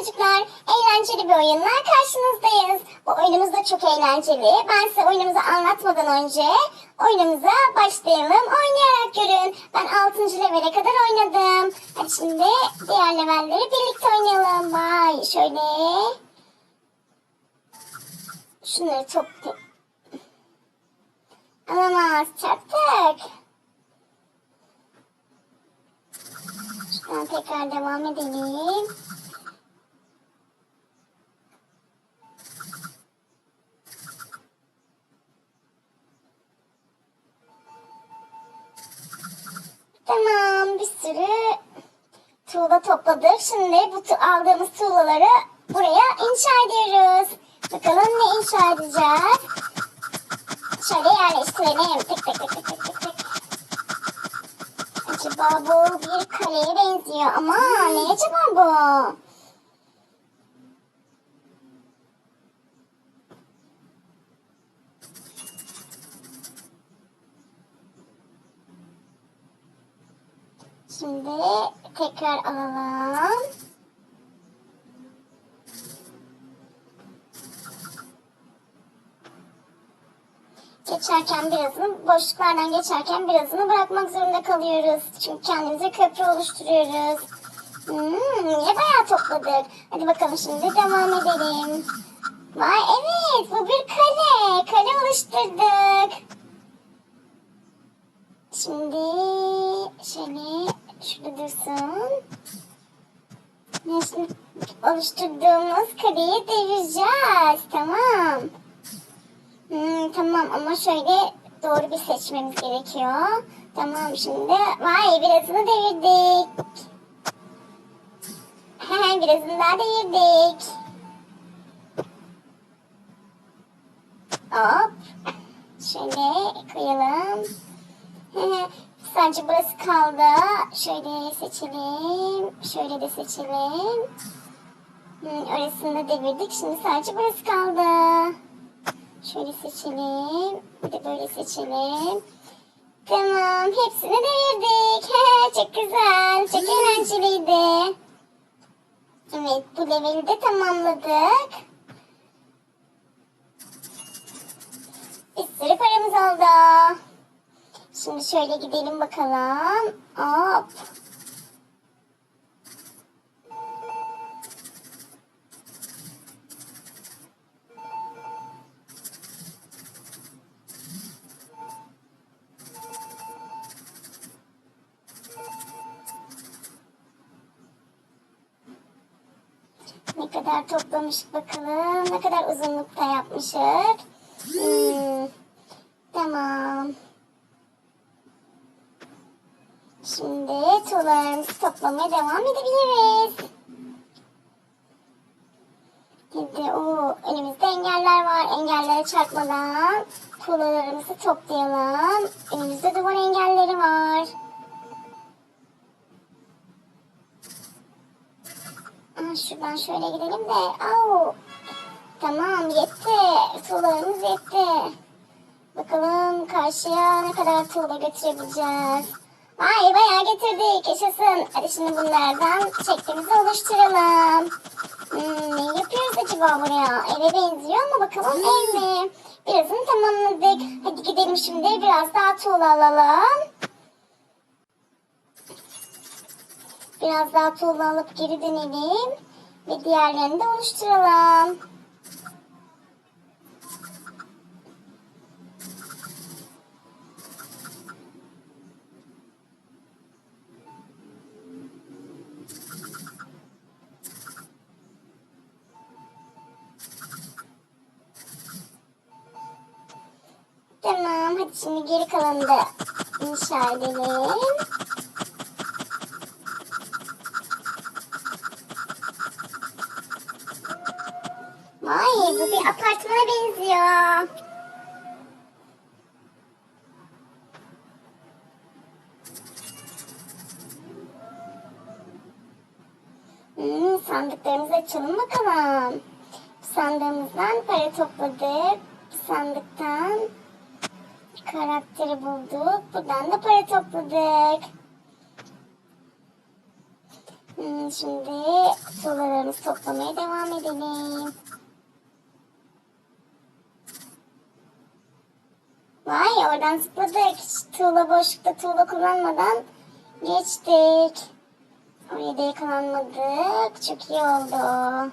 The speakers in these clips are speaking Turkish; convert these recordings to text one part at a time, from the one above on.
çocuklar. Eğlenceli bir oyunla karşınızdayız. Bu oyunumuz da çok eğlenceli. Ben size oyunumuzu anlatmadan önce oyunumuza başlayalım. Oynayarak görün. Ben 6. levele kadar oynadım. Hadi şimdi diğer levelleri birlikte oynayalım. Vay şöyle. Şunları topla. Alamaz. Çarptık. Şuradan tekrar devam edelim. Topladık. Şimdi bu aldığımız tuğlaları buraya inşa ediyoruz. Bakalım ne inşa edeceğiz. Şöyle yerleştirelim. Tık tık tık tık tık tık. Acaba bu bir kaleye benziyor ama ne acaba bu? Şimdi tekrar alalım. Geçerken birazını, boşluklardan geçerken birazını bırakmak zorunda kalıyoruz. Çünkü kendimize köprü oluşturuyoruz. Hmm, niye bayağı topladık? Hadi bakalım şimdi devam edelim. Vay evet bu bir kale. Kale oluşturduk. Şimdi şöyle şurada dursun. Ne Şimdi oluşturduğumuz kareyi devireceğiz. Tamam. Hmm, tamam ama şöyle doğru bir seçmemiz gerekiyor. Tamam şimdi vay birazını devirdik. birazını daha devirdik. Hop. Şöyle koyalım. Sadece burası kaldı. Şöyle seçelim. Şöyle de seçelim. Hmm, orasını da devirdik. Şimdi sadece burası kaldı. Şöyle seçelim. Bir de böyle seçelim. Tamam. Hepsini devirdik. çok güzel. Çok eğlenceliydi. Evet. Bu leveli de tamamladık. Bir sürü paramız oldu. Şimdi şöyle gidelim bakalım. Hop. Ne kadar toplamış bakalım. Ne kadar uzunlukta yapmışık. Hmm, tamam. Şimdi tuğlalarımızı toplamaya devam edebiliriz. Şimdi o önümüzde engeller var. Engellere çarpmadan tuğlalarımızı toplayalım. Önümüzde duvar engelleri var. Aa, şuradan şöyle gidelim de. Au. Tamam yetti. Tuğlalarımız yetti. Bakalım karşıya ne kadar tuğla götürebileceğiz. Vay bayağı getirdik. Yaşasın. Hadi şimdi bunlardan şeklimizi oluşturalım. Hmm, ne yapıyoruz acaba buraya? Eve benziyor ama bakalım ev mi? Birazını tamamladık. Hadi gidelim şimdi biraz daha tuğla alalım. Biraz daha tuğla alıp geri dönelim. Ve diğerlerini de oluşturalım. Hadi şimdi geri kalanı da inşa edelim. Vay bu bir apartmana benziyor. Hmm, sandıklarımızı açalım bakalım. Sandığımızdan para topladık. Sandıktan karakteri bulduk. Buradan da para topladık. Hmm, şimdi toplamak toplamaya devam edelim. Vay oradan zıpladık. Tuğla boşlukta tuğla kullanmadan geçtik. Oraya da yakalanmadık. Çok iyi oldu.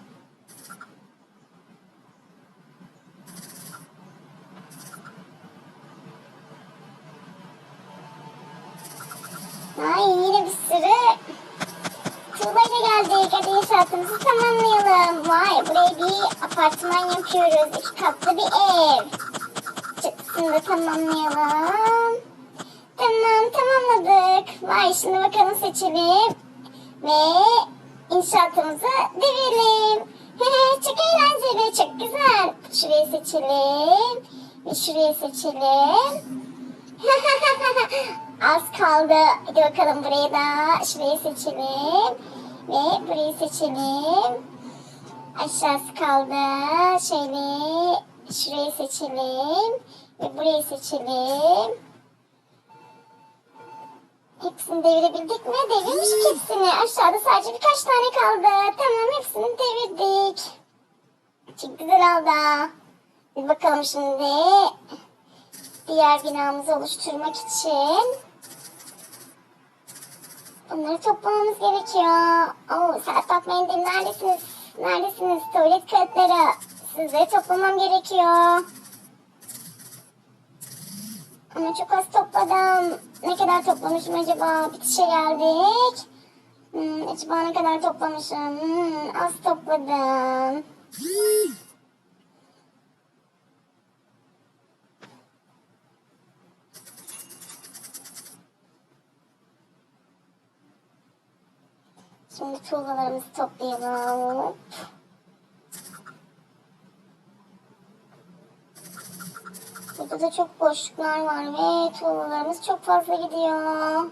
Ay yine bir sürü tuğlayla geldik. Hadi inşaatımızı tamamlayalım. Vay buraya bir apartman yapıyoruz. İki katlı bir ev. Çatısını da tamamlayalım. Tamam tamamladık. Vay şimdi bakalım seçelim. Ve inşaatımızı devirelim. çok eğlenceli, çok güzel. Şurayı seçelim. Ve şurayı seçelim. Az kaldı. Hadi bakalım burayı da. Şurayı seçelim. Ve burayı seçelim. Aşağısı kaldı. Şöyle şurayı seçelim. Ve burayı seçelim. Hepsini devirebildik mi? Devirmişik hepsini. Aşağıda sadece birkaç tane kaldı. Tamam hepsini devirdik. Çok güzel oldu. Bir bakalım şimdi diğer binamızı oluşturmak için bunları toplamamız gerekiyor. Oo, Sertab Mendil neredesiniz? Neredesiniz? Tuvalet kağıtları. Sizleri toplamam gerekiyor. Ama çok az topladım. Ne kadar toplamışım acaba? Bitişe geldik. Hmm, acaba ne kadar toplamışım? Hmm, az topladım. Şimdi tuğlalarımızı toplayalım. Burada da çok boşluklar var ve tuğlalarımız çok fazla gidiyor.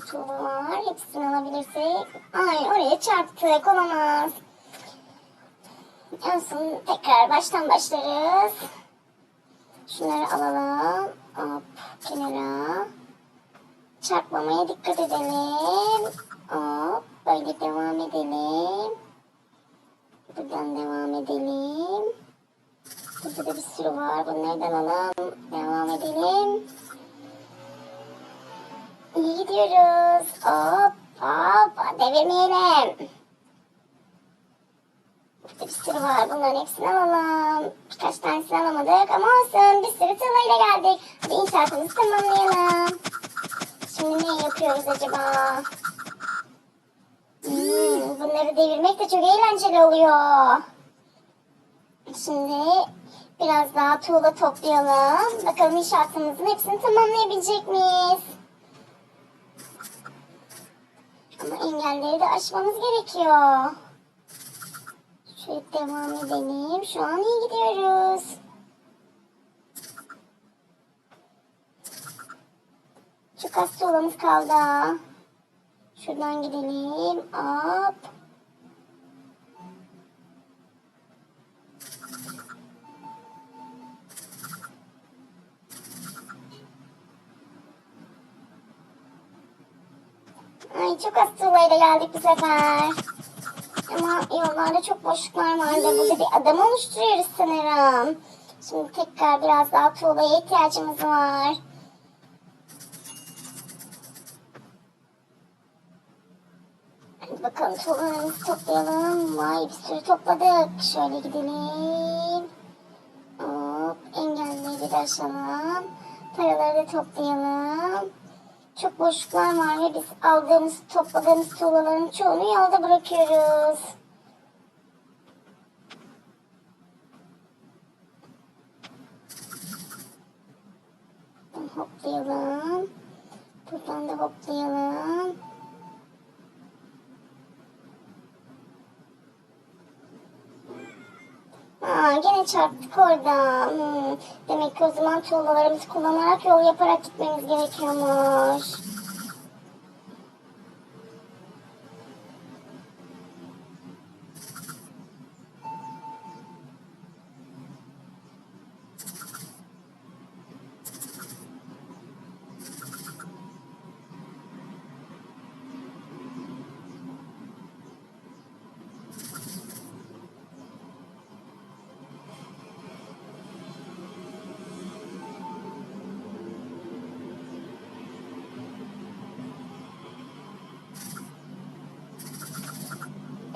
Tuğla var. Hepsini alabilirsek. Ay oraya çarptık. Olamaz. Son tekrar baştan başlarız. Şunları alalım. Hop kenara. Çarpmamaya dikkat edelim. Hop böyle devam edelim. Buradan devam edelim. Burada da bir sürü var. Bunlardan alalım. Devam edelim. İyi gidiyoruz. Hop hop devirmeyelim. Burada bir sürü var. Bunların hepsini alalım. Birkaç tanesini alamadık ama olsun. Bir sürü tığlayla geldik. Hadi inşaatımızı tamamlayalım. Şimdi ne yapıyoruz acaba? Hmm, bunları devirmek de çok eğlenceli oluyor. Şimdi biraz daha tuğla toplayalım. Bakalım inşaatımızın hepsini tamamlayabilecek miyiz? Ama engelleri de aşmamız gerekiyor. Şöyle devam edelim. Şu an iyi gidiyoruz. Çok az tuğlamız kaldı. Şuradan gidelim. Hop. Ay çok az tuğlayla geldik bu sefer. Ama yollarda çok boşluklar vardı. Burada bir adam oluşturuyoruz sanırım. Şimdi tekrar biraz daha tuğlaya ihtiyacımız var. Bakalım tuğlalarımızı toplayalım. Vay bir sürü topladık. Şöyle gidelim. Hop engelleri de aşalım. Paraları da toplayalım. Çok boşluklar var ve biz aldığımız, topladığımız tuğlaların çoğunu yolda bırakıyoruz. Hoplayalım. Buradan da hoplayalım. Çarptık orada. Hmm. Demek ki o zaman tuğlalarımızı kullanarak yol yaparak gitmemiz gerekiyormuş.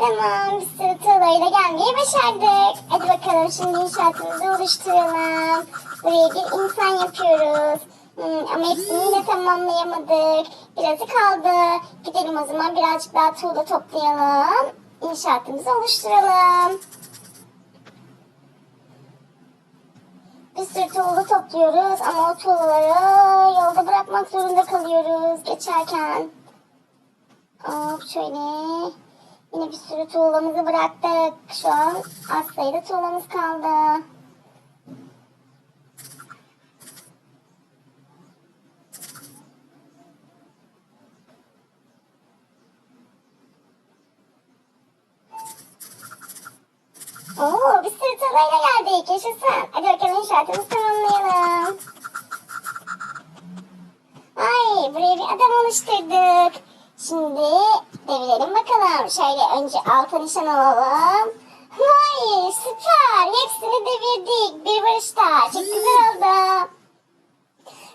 Tamam bir sürü tuğlayla gelmeyi başardık. Hadi bakalım şimdi inşaatımızı oluşturalım. Buraya bir insan yapıyoruz. Hmm, ama hepsini de tamamlayamadık. Birazı kaldı. Gidelim o zaman birazcık daha tuğla toplayalım. İnşaatımızı oluşturalım. Bir sürü tuğla topluyoruz ama o tuğlaları yolda bırakmak zorunda kalıyoruz geçerken. Hop şöyle. Yine bir sürü tuğlamızı bıraktık. Şu an az sayıda tuğlamız kaldı. Oo, bir sürü tuğlayla geldik. Yaşasın. Hadi bakalım inşaatımızı tamamlayalım. Ay buraya bir adam oluşturduk. Şimdi devirelim bakalım. Şöyle önce alta nişan alalım. Vay süper. Hepsini devirdik. Bir barışta. Çok güzel oldu.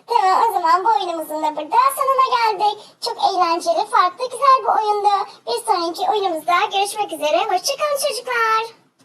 Tamam o zaman bu oyunumuzun da burada sonuna geldik. Çok eğlenceli, farklı, güzel bir oyundu. Bir sonraki oyunumuzda görüşmek üzere. Hoşçakalın çocuklar.